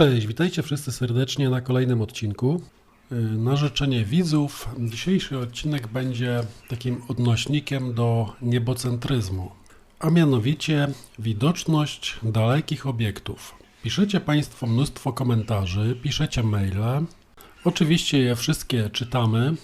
Cześć, witajcie wszyscy serdecznie na kolejnym odcinku. Yy, Na życzenie widzów, dzisiejszy odcinek będzie takim odnośnikiem do niebocentryzmu, a mianowicie widoczność dalekich obiektów. Piszecie Państwo mnóstwo komentarzy, piszecie maile. Oczywiście je wszystkie czytamy.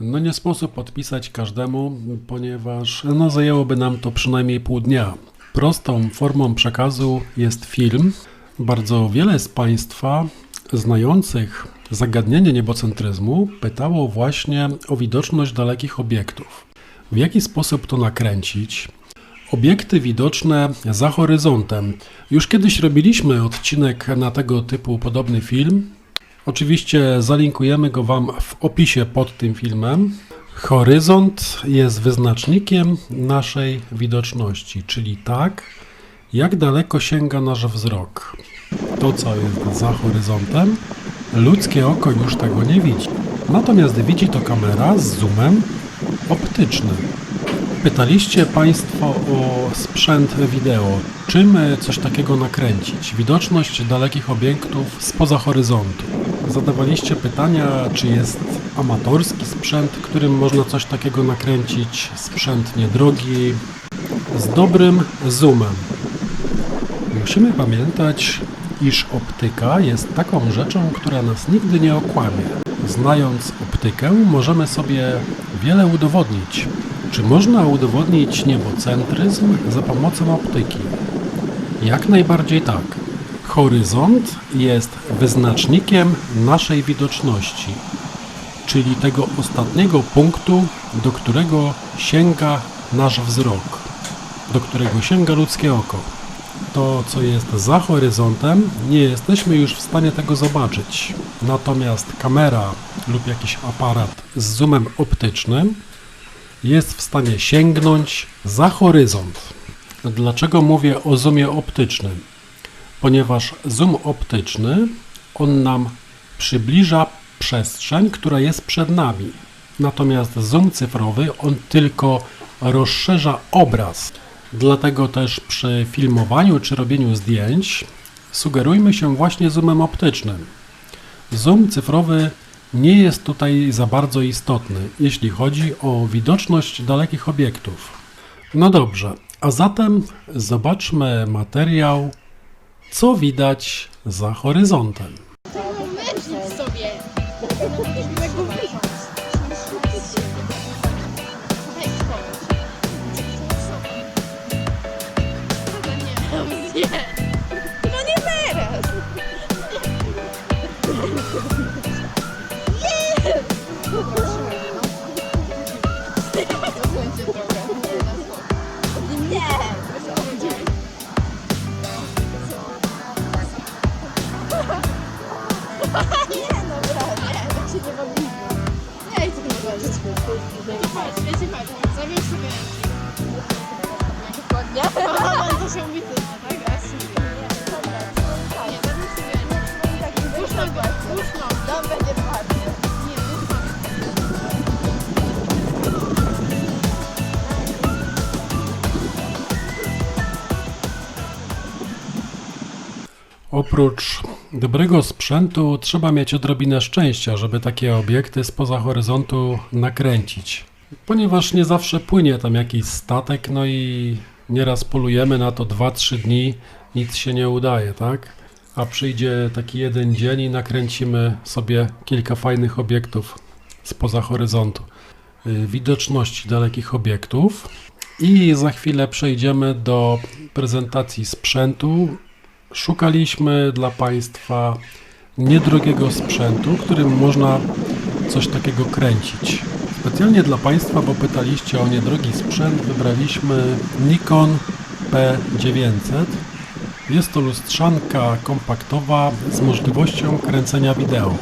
No nie sposób odpisać każdemu, ponieważ no, zajęłoby nam to przynajmniej pół dnia. Prostą formą przekazu jest film. Bardzo wiele z Państwa znających zagadnienie niebocentryzmu pytało właśnie o widoczność dalekich obiektów. W jaki sposób to nakręcić? Obiekty widoczne za horyzontem. Już kiedyś robiliśmy odcinek na tego typu podobny film. Oczywiście zalinkujemy go Wam w opisie pod tym filmem. Horyzont jest wyznacznikiem naszej widoczności, czyli tak, jak daleko sięga nasz wzrok. To, co jest za horyzontem, ludzkie oko już tego nie widzi. Natomiast widzi to kamera z zoomem optycznym. Pytaliście Państwo o sprzęt wideo. Czym coś takiego nakręcić? Widoczność dalekich obiektów spoza horyzontu. Zadawaliście pytania, czy jest amatorski sprzęt, którym można coś takiego nakręcić, sprzęt niedrogi, z dobrym zoomem. Musimy pamiętać, iż optyka jest taką rzeczą, która nas nigdy nie okłamie. Znając optykę, możemy sobie wiele udowodnić. Czy można udowodnić niebocentryzm za pomocą optyki? Jak najbardziej tak. Horyzont jest wyznacznikiem naszej widoczności, czyli tego ostatniego punktu, do którego sięga nasz wzrok, do którego sięga ludzkie oko to, co jest za horyzontem, nie jesteśmy już w stanie tego zobaczyć. Natomiast kamera lub jakiś aparat z zoomem optycznym jest w stanie sięgnąć za horyzont. Dlaczego mówię o zoomie optycznym? Ponieważ zoom optyczny, on nam przybliża przestrzeń, która jest przed nami. Natomiast zoom cyfrowy, on tylko rozszerza obraz. Dlatego też przy filmowaniu czy robieniu zdjęć sugerujmy się właśnie zoomem optycznym. Zoom cyfrowy nie jest tutaj za bardzo istotny, jeśli chodzi o widoczność dalekich obiektów. No dobrze, a zatem zobaczmy materiał, co widać za horyzontem. No nie teraz. Nie. Nie, no nie, tak się nie robi. Nie, chcę nie robić. Wiecie, patrz, wiecie, patrz, zabierz sobie Dokładnie. Aha, to się umity, Oprócz dobrego sprzętu trzeba mieć odrobinę szczęścia, żeby takie obiekty spoza horyzontu nakręcić. Ponieważ nie zawsze płynie tam jakiś statek, no i nieraz polujemy na to 2-3 dni, nic się nie udaje, tak? A przyjdzie taki jeden dzień i nakręcimy sobie kilka fajnych obiektów spoza horyzontu. Y, Widoczności dalekich obiektów. I za chwilę przejdziemy do prezentacji sprzętu, Szukaliśmy dla Państwa niedrogiego sprzętu, którym można coś takiego kręcić. Specjalnie dla Państwa, bo pytaliście o niedrogi sprzęt, wybraliśmy Nikon P900. Jest to lustrzanka kompaktowa z możliwością kręcenia wideo.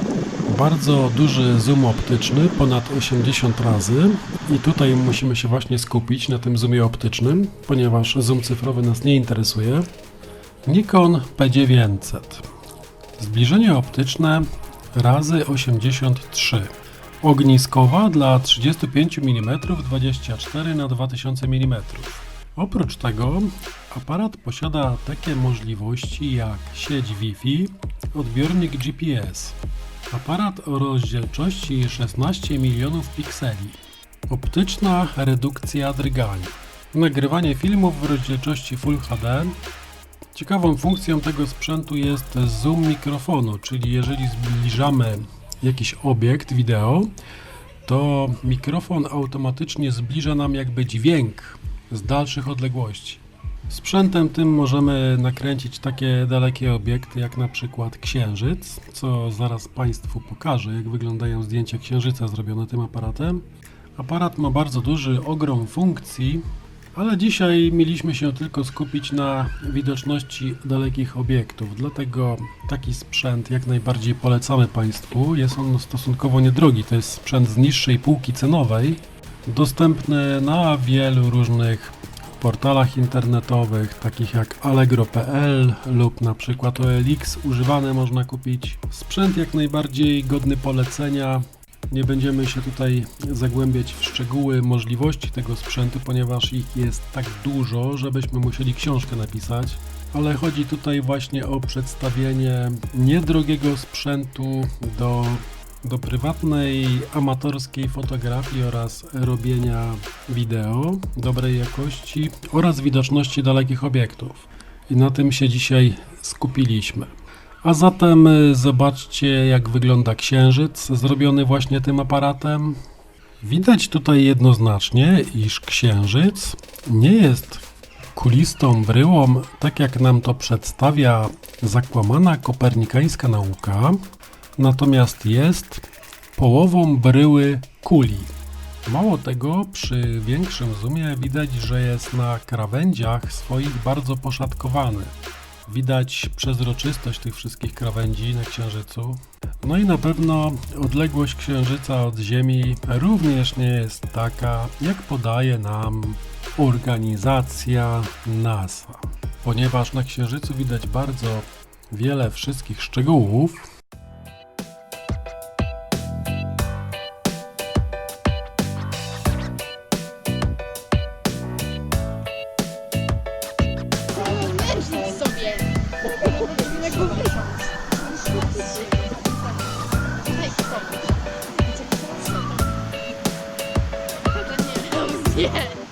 Bardzo duży zoom optyczny, ponad 80 razy i tutaj musimy się właśnie skupić na tym zoomie optycznym, ponieważ zoom cyfrowy nas nie interesuje. Nikon P900. Zbliżenie optyczne razy 83. Ogniskowa dla 35 mm 24 na 2000 mm. Oprócz tego aparat posiada takie możliwości jak sieć Wi-Fi, odbiornik GPS. Aparat o rozdzielczości 16 milionów pikseli. Optyczna redukcja drgania. Nagrywanie filmów w rozdzielczości Full HD. Ciekawą funkcją tego sprzętu jest zoom mikrofonu, czyli jeżeli zbliżamy jakiś obiekt wideo, to mikrofon automatycznie zbliża nam jakby dźwięk z dalszych odległości. Sprzętem tym możemy nakręcić takie dalekie obiekty jak na przykład Księżyc, co zaraz Państwu pokażę, jak wyglądają zdjęcia Księżyca zrobione tym aparatem. Aparat ma bardzo duży ogrom funkcji, ale dzisiaj mieliśmy się tylko skupić na widoczności dalekich obiektów, dlatego taki sprzęt jak najbardziej polecamy Państwu. Jest on stosunkowo niedrogi, to jest sprzęt z niższej półki cenowej, dostępny na wielu różnych portalach internetowych, takich jak allegro.pl lub na przykład OLX używane można kupić. Sprzęt jak najbardziej godny polecenia. Nie będziemy się tutaj zagłębiać w szczegóły możliwości tego sprzętu, ponieważ ich jest tak dużo, żebyśmy musieli książkę napisać. Ale chodzi tutaj właśnie o przedstawienie niedrogiego sprzętu do, do prywatnej, amatorskiej fotografii oraz robienia wideo dobrej jakości oraz widoczności dalekich obiektów. I na tym się dzisiaj skupiliśmy. A zatem y, zobaczcie, jak wygląda księżyc zrobiony właśnie tym aparatem. Widać tutaj jednoznacznie, iż księżyc nie jest kulistą bryłą, tak jak nam to przedstawia zakłamana kopernikańska nauka, natomiast jest połową bryły kuli. Mało tego, przy większym zoomie widać, że jest na krawędziach swoich bardzo poszatkowany. Widać przezroczystość tych wszystkich krawędzi na Księżycu. No i na pewno odległość Księżyca od Ziemi również nie jest taka, jak podaje nam organizacja NASA. Ponieważ na Księżycu widać bardzo wiele wszystkich szczegółów, Nie.